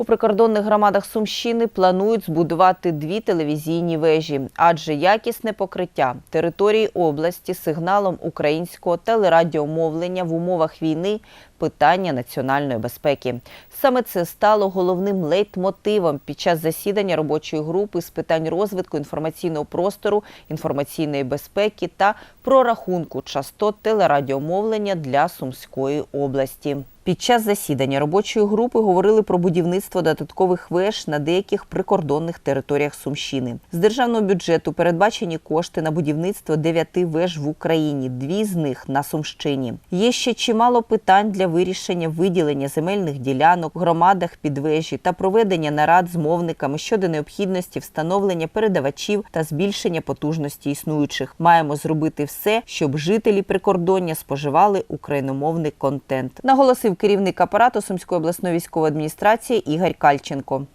У прикордонних громадах Сумщини планують збудувати дві телевізійні вежі, адже якісне покриття території області сигналом українського телерадіомовлення в умовах війни питання національної безпеки. Саме це стало головним лейтмотивом під час засідання робочої групи з питань розвитку інформаційного простору, інформаційної безпеки та прорахунку частот телерадіомовлення для Сумської області. Під час засідання робочої групи говорили про будівництво додаткових веж на деяких прикордонних територіях Сумщини. З державного бюджету передбачені кошти на будівництво дев'яти веж в Україні, дві з них на Сумщині. Є ще чимало питань для вирішення виділення земельних ділянок громадах під вежі та проведення нарад з мовниками щодо необхідності встановлення передавачів та збільшення потужності існуючих. Маємо зробити все, щоб жителі прикордоння споживали україномовний контент. Наголосив керівник апарату Сумської обласної військової адміністрації Ігор Кальченко.